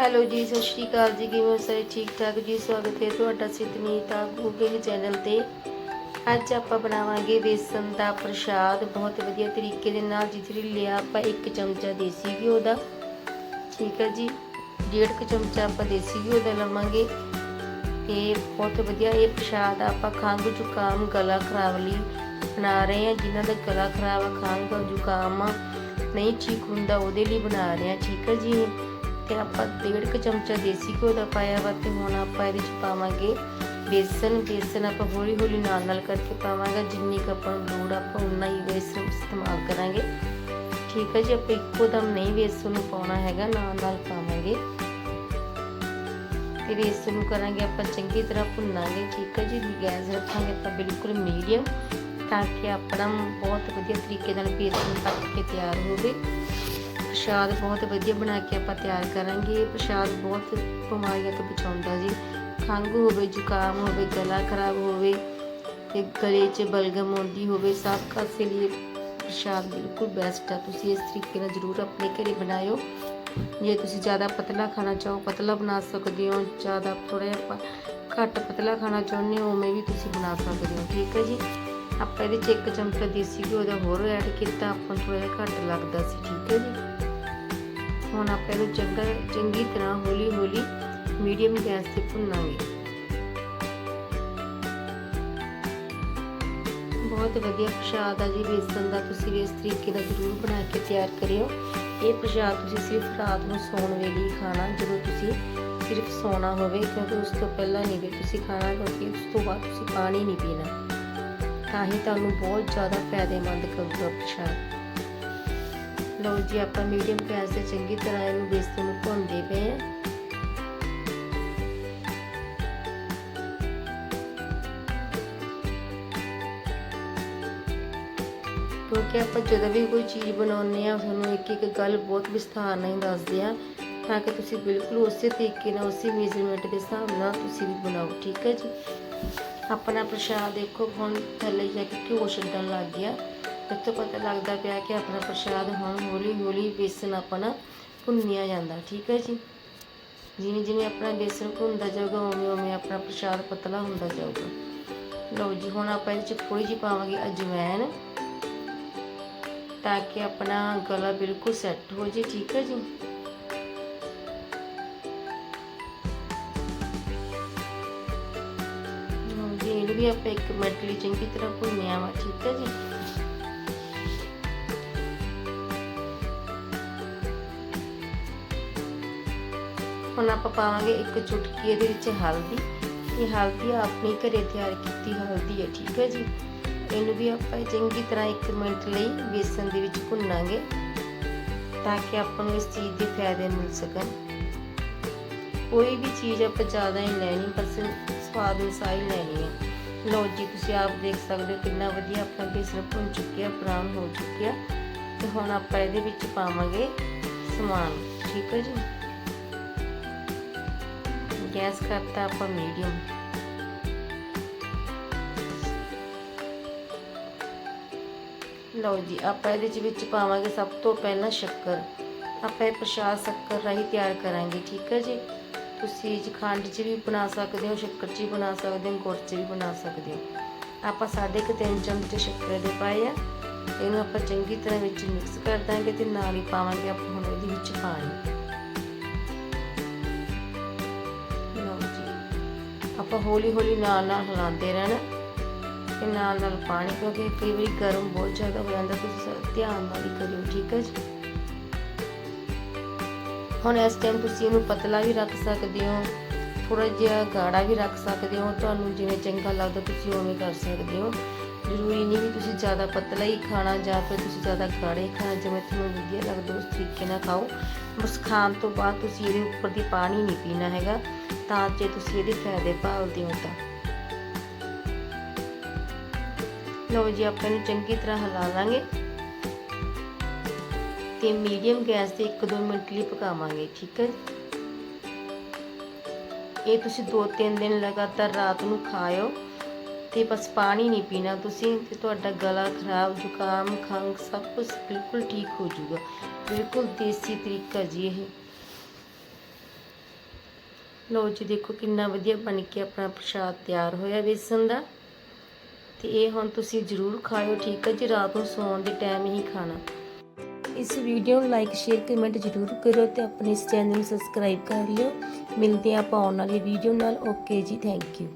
Hello ਜੀ, ਸਤਿ ਸ਼੍ਰੀ ਅਕਾਲ ਜੀ। ਕਿਵੇਂ ਹੋ ਸਾਰੇ? ਠੀਕ ਠਾਕ ਜੀ? ਸਵਾਗਤ ਹੈ ਤੁਹਾਡਾ ਸਿੱਧਮੀਤ ਆ ਕੁਕਿੰਗ ਚੈਨਲ ਤੇ। ਅੱਜ ਆਪਾਂ ਬਣਾਵਾਂਗੇ ਬੇਸਨ ਦਾ ਪ੍ਰਸ਼ਾਦ। ਬਹੁਤ ਵਧੀਆ ਤਰੀਕੇ ਦੇ ਨਾਲ ਜਿਸ ਲਈ ਲਿਆ, ਆਪਾਂ ਇੱਕ ਚਮਚਾ ਦੇਸੀ ਘਿਓ ਦਾ। ਠੀਕ ਹੈ ਜੀ? ਡੇਢ ਕੁ ਚਮਚਾ ਆਪਾਂ ਦੇਸੀ ਘਿਓ ਦਾ ਲਵਾਂਗੇ। ਇਹ ਬਹੁਤ ਵਧੀਆ, ਇਹ ਪ੍ਰਸ਼ਾਦ ਆਪਾਂ ਖੰਘ ਜ਼ੁਕਾਮ ਗਲਾ ਖਰਾਬ ਲਈ ਬਣਾ ਰਹੇ ਹਾਂ। ਜਿਨ੍ਹਾਂ ਦਾ ਗਲਾ ਖਰਾਬ ਆ, ਖੰਘ ਜ਼ੁਕਾਮ ਨਹੀਂ ਠੀਕ ਹੁੰਦਾ, ਉਹਦੇ ਲਈ ਬਣਾ ਰਹੇ ਹਾਂ। ਠੀਕ ਹੈ ਜੀ ਤੇ ਆਪਾਂ ਡੇਢ ਕੁ ਚਮਚਾ ਦੇਸੀ ਘਿਓ ਦਾ ਪਾਇਆ ਵਾ ਤੇ ਹੁਣ ਆਪਾਂ ਇਹਦੇ ਵਿੱਚ ਪਾਵਾਂਗੇ ਬੇਸਨ। ਬੇਸਨ ਆਪਾਂ ਹੌਲੀ ਹੌਲੀ ਨਾਲ ਨਾਲ ਕਰਕੇ ਪਾਵਾਂਗੇ। ਜਿੰਨੀ ਕੁ ਆਪਾਂ ਨੂੰ ਲੋੜ ਆਪਾਂ ਉਨਾ ਹੀ ਬੇਸਨ ਇਸਤੇਮਾਲ ਕਰਾਂਗੇ। ਠੀਕ ਹੈ ਜੀ, ਆਪਾਂ ਇੱਕੋ ਦਮ ਨਹੀਂ ਬੇਸਨ ਨੂੰ ਪਾਉਣਾ ਹੈਗਾ, ਨਾਲ ਨਾਲ ਪਾਵਾਂਗੇ। ਤੇ ਬੇਸਨ ਨੂੰ ਕਰਾਂਗੇ ਆਪਾਂ ਚੰਗੀ ਤਰ੍ਹਾਂ ਭੁੰਨਾਂਗੇ। ਠੀਕ ਹੈ ਜੀ ਗੈਸ ਰੱਖਾਂਗੇ ਆਪਾਂ ਬਿਲਕੁਲ ਮੀਡੀਅਮ, ਤਾਂ ਕਿ ਆਪਣਾ ਬਹੁਤ ਵਧੀਆ ਤਰੀਕੇ ਨਾਲ ਬੇਸਨ ਪੱਕ ਕੇ ਤਿਆਰ ਹੋਵੇ। ਪ੍ਰਸ਼ਾਦ ਬਹੁਤ ਵਧੀਆ ਬਣਾ ਕੇ ਆਪਾਂ ਤਿਆਰ ਕਰਾਂਗੇ। ਇਹ ਪ੍ਰਸ਼ਾਦ ਬਹੁਤ ਬਿਮਾਰੀਆਂ ਤੋਂ ਬਚਾਉਂਦਾ ਜੀ। ਖੰਘ ਹੋਵੇ, ਜ਼ੁਕਾਮ ਹੋਵੇ, ਗਲਾ ਖਰਾਬ ਹੋਵੇ, ਤੇ ਗਲੇ 'ਚ ਬਲਗਮ ਆਉਂਦੀ ਹੋਵੇ, ਸਭ ਕਾਸੇ ਲਈ ਪ੍ਰਸ਼ਾਦ ਬਿਲਕੁਲ ਬੈਸਟ ਆ। ਤੁਸੀਂ ਇਸ ਤਰੀਕੇ ਨਾਲ ਜ਼ਰੂਰ ਆਪਣੇ ਘਰੇ ਬਣਾਇਓ। ਜੇ ਤੁਸੀਂ ਜ਼ਿਆਦਾ ਪਤਲਾ ਖਾਣਾ ਚਾਹੋ, ਪਤਲਾ ਬਣਾ ਸਕਦੇ ਹੋ। ਜ਼ਿਆਦਾ ਥੋੜਾ ਜਿਹਾ ਘੱਟ ਪਤਲਾ ਖਾਣਾ ਚਾਹੁੰਦੇ ਹੋ, ਉਵੇਂ ਵੀ ਤੁਸੀਂ ਬਣਾ ਸਕਦੇ ਹੋ। ਠੀਕ ਹੈ ਜੀ? ਆਪਾਂ ਇਹਦੇ 'ਚ ਇੱਕ ਚਮਚਾ ਦੇਸੀ ਘਿਓ ਦਾ ਹੋਰ ਐਡ ਕੀਤਾ। ਆਪਾਂ ਨੂੰ ਥੋੜਾ ਜਿਹਾ ਘੱਟ ਲੱਗਦਾ ਸੀ। ਠੀਕ ਹੈ ਜੀ? ਹੁਣ ਆਪਾਂ ਇਹਨੂੰ ਚੰਗਾ, ਚੰਗੀ ਤਰ੍ਹਾਂ ਹੌਲੀ ਹੌਲੀ ਮੀਡੀਅਮ ਗੈਸ ਤੇ ਭੁੰਨਾਂਗੇ। ਬਹੁਤ ਵਧੀਆ ਪ੍ਰਸ਼ਾਦ ਆ ਜੀ, ਬੇਸਨ ਦਾ। ਤੁਸੀਂ ਵੀ ਇਸ ਤਰੀਕੇ ਦਾ ਜ਼ਰੂਰ ਬਣਾ ਕੇ ਤਿਆਰ ਕਰਿਓ। ਇਹ ਪ੍ਰਸ਼ਾਦ ਤੁਸੀਂ ਸਿਰਫ ਰਾਤ ਨੂੰ ਸੌਣ ਵੇਲੇ ਹੀ ਖਾਣਾ, ਜਦੋਂ ਤੁਸੀਂ ਸਿਰਫ ਸੌਣਾ ਹੋਵੇ, ਕਿਉਂਕਿ ਉਸ ਤੋਂ ਪਹਿਲਾਂ ਨਹੀਂ ਵੀ ਤੁਸੀਂ ਖਾਣਾ, ਕਿਉਂਕਿ ਉਸ ਤੋਂ ਬਾਅਦ ਤੁਸੀਂ ਪਾਣੀ ਨਹੀਂ ਪੀਣਾ। ਤਾਂ ਹੀ ਤੁਹਾਨੂੰ ਬਹੁਤ ਜ਼ਿਆਦਾ ਫਾਇਦੇਮੰਦ ਕਰੂਗਾ ਪ੍ਰਸ਼ਾਦ। ਲਓ ਜੀ, ਆਪਾਂ ਮੀਡੀਅਮ ਗੈਸ ਤੇ ਚੰਗੀ ਤਰ੍ਹਾਂ ਇਹਨੂੰ ਬੇਸਨ ਨੂੰ ਭੁੰਨਦੇ ਪਏ ਹਾਂ। ਕਿਉਂਕਿ ਆਪਾਂ ਜਦੋਂ ਵੀ ਕੋਈ ਚੀਜ਼ ਬਣਾਉਂਦੇ ਆ ਤੁਹਾਨੂੰ ਇੱਕ ਇੱਕ ਗੱਲ ਬਹੁਤ ਵਿਸਥਾਰ ਨਾਲ ਦੱਸਦੇ ਆ ਤਾਂ ਕਿ ਤੁਸੀਂ ਬਿਲਕੁਲ ਉਸੇ ਤਰੀਕੇ ਨਾਲ, ਉਸੇ ਮੇਜ਼ਰਮੈਂਟ ਦੇ ਹਿਸਾਬ ਨਾਲ ਤੁਸੀਂ ਵੀ ਬਣਾਓ, ਠੀਕ ਹੈ ਜੀ? ਆਪਣਾ ਪ੍ਰਸ਼ਾਦ ਦੇਖੋ, ਹੁਣ ਥੱਲੇ ਜਾ ਕੇ ਘਿਓ ਛੱਡਣ ਲੱਗ ਗਿਆ। ਇੱਥੋਂ ਪਤਾ ਲੱਗਦਾ ਪਿਆ ਕਿ ਆਪਣਾ ਪ੍ਰਸ਼ਾਦ ਹੁਣ ਹੌਲੀ ਹੌਲੀ ਬੇਸਨ ਆਪਣਾ ਭੁੰਨਿਆ ਜਾਂਦਾ, ਠੀਕ ਹੈ ਜੀ? ਜਿਵੇਂ ਜਿਵੇਂ ਆਪਣਾ ਬੇਸਨ ਭੁੰਨਦਾ ਜਾਊਗਾ, ਉਵੇਂ ਉਵੇਂ ਆਪਣਾ ਪ੍ਰਸ਼ਾਦ ਪਤਲਾ ਹੁੰਦਾ ਜਾਊਗਾ। ਲਓ ਜੀ, ਹੁਣ ਆਪਾਂ ਇਹਦੇ ਚ ਥੋੜੀ ਜਿਹੀ ਪਾਵਾਂਗੇ ਅਜਵਾਇਣ ਤਾਂ ਕਿ ਆਪਣਾ ਗਲਾ ਬਿਲਕੁਲ ਸੈੱਟ ਹੋ ਜੇ ਠੀਕ ਹੈ ਜੀ? ਜੀ, ਇਹਨੂੰ ਵੀ ਆਪਾਂ ਇੱਕ ਮਿੰਟ ਲਈ ਚੰਗੀ ਤਰ੍ਹਾਂ ਭੁੰਨਿਆ ਵਾ, ਠੀਕ ਹੈ ਜੀ? ਹੁਣ ਆਪਾਂ ਪਾਵਾਂਗੇ ਇੱਕ ਚੁਟਕੀ ਇਹਦੇ ਵਿੱਚ ਹਲਦੀ। ਇਹ ਹਲਦੀ ਆਪਣੀ ਘਰੇ ਤਿਆਰ ਕੀਤੀ ਹਲਦੀ ਹੈ, ਠੀਕ ਹੈ ਜੀ? ਇਹਨੂੰ ਵੀ ਆਪਾਂ ਚੰਗੀ ਤਰ੍ਹਾਂ 1 ਮਿੰਟ ਲਈ ਬੇਸਨ ਦੇ ਵਿੱਚ ਭੁੰਨਾਂਗੇ ਤਾਂ ਕਿ ਆਪਾਂ ਨੂੰ ਇਸ ਚੀਜ਼ ਦੇ ਫਾਇਦੇ ਮਿਲ ਸਕਣ। ਕੋਈ ਵੀ ਚੀਜ਼ ਆਪਾਂ ਜ਼ਿਆਦਾ ਹੀ ਲੈਣੀ ਬਸ ਸਵਾਦ ਅਨੁਸਾਰ ਹੀ ਲੈਣੀ ਹੈ। ਲਓ ਜੀ, ਤੁਸੀਂ ਆਪ ਦੇਖ ਸਕਦੇ ਹੋ ਕਿੰਨਾ ਵਧੀਆ ਆਪਣਾ ਬੇਸਨ ਭੁੰਨ ਚੁੱਕਿਆ, ਬਰਾਊਨ ਹੋ ਚੁੱਕਿਆ। ਤੇ ਹੁਣ ਆਪਾਂ ਇਹਦੇ ਵਿੱਚ ਪਾਵਾਂਗੇ ਸਮਾਨ, ਠੀਕ ਹੈ ਜੀ? ਗੈਸ ਕਰਤਾ ਆਪਾਂ ਮੀਡੀਅਮ ਲਓ ਜੀ, ਆਪਾਂ ਇਹਦੇ ਚ ਵਿੱਚ ਪਾਵਾਂਗੇ ਸਭ ਤੋਂ ਪਹਿਲਾਂ ਸ਼ੱਕਰ। ਆਪਾਂ ਇਹ ਪ੍ਰਸ਼ਾਦ ਸ਼ੱਕਰ ਰਾਹੀਂ ਤਿਆਰ ਕਰਾਂਗੇ, ਠੀਕ ਹੈ ਜੀ? ਤੁਸੀਂ ਇਹ ਖੰਡ 'ਚ ਵੀ ਬਣਾ ਸਕਦੇ ਹੋ, ਸ਼ੱਕਰ 'ਚ ਵੀ ਬਣਾ ਸਕਦੇ ਹੋ, ਗੁੜ 'ਚ ਵੀ ਬਣਾ ਸਕਦੇ ਹੋ। ਆਪਾਂ ਸਾਢੇ ਕੁ ਤਿੰਨ ਚਮਚ ਸ਼ੱਕਰ ਦੇ ਪਾਏ ਆ। ਇਹਨੂੰ ਆਪਾਂ ਚੰਗੀ ਤਰ੍ਹਾਂ ਵਿੱਚ ਮਿਕਸ ਕਰ ਦਾਂਗੇ ਤੇ ਨਾਲ ਹੀ ਪਾਵਾਂਗੇ ਆਪਾਂ ਹੁਣ ਇਹਦੇ ਵਿੱਚ ਪਾਣੀ। ਆਪਾਂ ਹੌਲੀ ਹੌਲੀ ਨਾਲ ਨਾਲ ਹਿਲਾਉਂਦੇ ਰਹਿਣਾ ਤੇ ਨਾਲ ਨਾਲ ਪਾਣੀ ਕਿਉਂਕਿ ਕਈ ਵਾਰੀ ਗਰਮ ਬਹੁਤ ਜ਼ਿਆਦਾ ਹੋ ਜਾਂਦਾ, ਤੁਸੀਂ ਧਿਆਨ ਨਾਲ ਹੀ ਕਰਿਓ, ਠੀਕ ਹੈ ਜੀ? ਹੁਣ ਇਸ ਟਾਈਮ ਤੁਸੀਂ ਇਹਨੂੰ ਪਤਲਾ ਵੀ ਰੱਖ ਸਕਦੇ ਹੋ ਥੋੜਾ ਜਿਹਾ ਗਾੜਾ ਵੀ ਰੱਖ ਸਕਦੇ ਹੋ, ਤੁਹਾਨੂੰ ਜਿਵੇਂ ਚੰਗਾ ਲੱਗਦਾ ਤੁਸੀਂ ਉਵੇਂ ਕਰ ਸਕਦੇ ਹੋ। ਜ਼ਰੂਰੀ ਨਹੀਂ ਕਿ ਤੁਸੀਂ ਜ਼ਿਆਦਾ ਪਤਲਾ ਹੀ ਖਾਣਾ ਜਾਂ ਫਿਰ ਤੁਸੀਂ ਜ਼ਿਆਦਾ ਗਾੜੇ ਖਾਣਾ, ਜਿਵੇਂ ਤੁਹਾਨੂੰ ਵਧੀਆ ਲੱਗਦਾ ਉਸ ਤਰੀਕੇ ਨਾਲ ਖਾਓ। ਬਸ ਖਾਣ ਤੋਂ ਬਾਅਦ ਤੁਸੀਂ ਇਹਦੇ ਉੱਪਰ ਦੀ ਪਾਣੀ ਨਹੀਂ ਪੀਣਾ ਹੈਗਾ। ਤਾਂ ਜੇ ਤੁਸੀਂ ਇਹਦੇ ਫਾਇਦੇ ਭਾਲਦੇ ਹੋ ਤਾਂ। ਲਓ ਜੀ, ਆਪਾਂ ਇਹਨੂੰ ਚੰਗੀ ਤਰ੍ਹਾਂ ਹਿਲਾ ਲਾਂਗੇ ਤੇ ਮੀਡੀਅਮ ਗੈਸ ਤੇ 1-2 ਮਿੰਟ ਲਈ ਪਕਾਵਾਂਗੇ, ਠੀਕ ਹੈ ਇਹ ਤੁਸੀਂ 2-3 ਦਿਨ ਲਗਾਤਾਰ ਰਾਤ ਨੂੰ ਖਾਇਓ ਤੇ ਬਸ ਪਾਣੀ ਨਹੀਂ ਪੀਣਾ ਤੁਸੀਂ ਤੇ ਤੁਹਾਡਾ ਗਲਾ ਖਰਾਬ, ਜ਼ੁਕਾਮ, ਖੰਘ ਸਭ ਕੁਝ ਬਿਲਕੁਲ ਠੀਕ ਹੋ ਜਾਊਗਾ। ਬਿਲਕੁਲ ਦੇਸੀ ਤਰੀਕਾ ਜੀ ਇਹ। ਲਓ ਜੀ, ਦੇਖੋ ਕਿੰਨਾ ਵਧੀਆ ਬਣ ਕੇ ਆਪਣਾ ਪ੍ਰਸ਼ਾਦ ਤਿਆਰ ਹੋਇਆ ਬੇਸਨ ਦਾ। ਤੇ ਇਹ ਹੁਣ ਤੁਸੀਂ ਜ਼ਰੂਰ ਖਾਓ ਠੀਕ ਹੈ ਜੀ? ਰਾਤ ਨੂੰ ਸੌਣ ਦੇ ਟਾਈਮ ਹੀ ਖਾਣਾ। ਇਸ ਵੀਡੀਓ ਨੂੰ ਲਾਈਕ ਸ਼ੇਅਰ ਕਮੈਂਟ ਜ਼ਰੂਰ ਕਰੋ ਤੇ ਆਪਣੇ ਇਸ ਚੈਨਲ ਨੂੰ ਸਬਸਕ੍ਰਾਈਬ ਕਰ ਲਿਓ। ਮਿਲਦੇ ਹਾਂ ਆਪਾਂ ਆਉਣ ਵਾਲੀ ਵੀਡੀਓ ਨਾਲ। ਓਕੇ ਜੀ ਥੈਂਕ ਯੂ